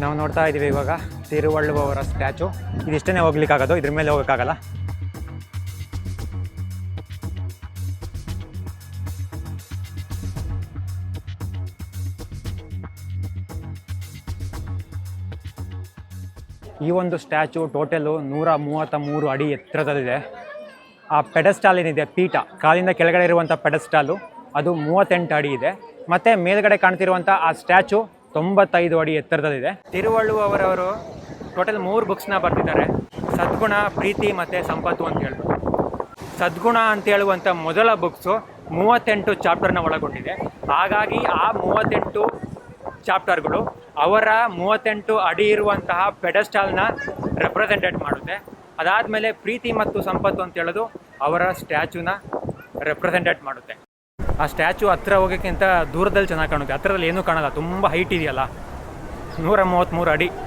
ನಾವು ನೋಡ್ತಾ ಇದ್ದೀವಿ ಇವಾಗ ತಿರುವಳ್ಳುವವರ ಸ್ಟ್ಯಾಚು. ಇದಿಷ್ಟೇ ಹೋಗ್ಲಿಕ್ಕಾಗೋದು? ಇದ್ರ ಮೇಲೆ ಹೋಗೋಕ್ಕಾಗಲ್ಲ? ಈ ಒಂದು ಸ್ಟ್ಯಾಚು ಟೋಟಲು ನೂರ ಮೂವತ್ತ ಮೂರು ಅಡಿ ಎತ್ತರದಲ್ಲಿದೆ. ಆ ಪೆಡಸ್ಟಾಲ್ ಏನಿದೆ? ಪೀಠ. ಕಾಲಿಂದ ಕೆಳಗಡೆ ಇರುವಂಥ ಪೆಡಸ್ಟಾಲು. ಅದು ಮೂವತ್ತೆಂಟು ಅಡಿ ಇದೆ. ಮತ್ತೆ ಮೇಲ್ಗಡೆ ಕಾಣ್ತಿರುವಂಥ ಆ ಸ್ಟ್ಯಾಚು ತೊಂಬತ್ತೈದು ಅಡಿ ಎತ್ತರದಲ್ಲಿದೆ. ತಿರುವಳ್ಳುವವರವರು ಟೋಟಲ್ ಮೂರು ಬುಕ್ಸ್ನ ಬರ್ತಿದ್ದಾರೆ ಸದ್ಗುಣ, ಪ್ರೀತಿ ಮತ್ತು ಸಂಪತ್ತು ಅಂತ ಹೇಳ್ಬೋದು. ಸದ್ಗುಣ ಅಂತ ಹೇಳುವಂಥ ಮೊದಲ ಬುಕ್ಸು ಮೂವತ್ತೆಂಟು ಚಾಪ್ಟರ್ನ ಒಳಗೊಂಡಿದೆ. ಹಾಗಾಗಿ ಆ ಮೂವತ್ತೆಂಟು ಚಾಪ್ಟರ್ಗಳು ಅವರ ಮೂವತ್ತೆಂಟು ಅಡಿ ಇರುವಂತಹ ಪೆಡಸ್ಟಾಲ್ನ ರೆಪ್ರೆಸೆಂಟೇಟ್ ಮಾಡುತ್ತೆ. ಅದಾದಮೇಲೆ ಪ್ರೀತಿ ಮತ್ತು ಸಂಪತ್ತು ಅಂತ ಹೇಳೋದು ಅವರ ಸ್ಟ್ಯಾಚುನ ರೆಪ್ರೆಸೆಂಟೇಟ್ ಮಾಡುತ್ತೆ. ಆ ಸ್ಟ್ಯಾಚು ಹತ್ರ ಹೋಗೋಕ್ಕಿಂತ ದೂರದಲ್ಲಿ ಚೆನ್ನಾಗಿ ಕಾಣುತ್ತೆ. ಹತ್ರದಲ್ಲಿ ಏನೂ ಕಾಣಲ್ಲ, ತುಂಬ ಹೈಟ್ ಇದೆಯಲ್ಲ? ನೂರ ಮೂವತ್ತ್ಮೂರು ಅಡಿ.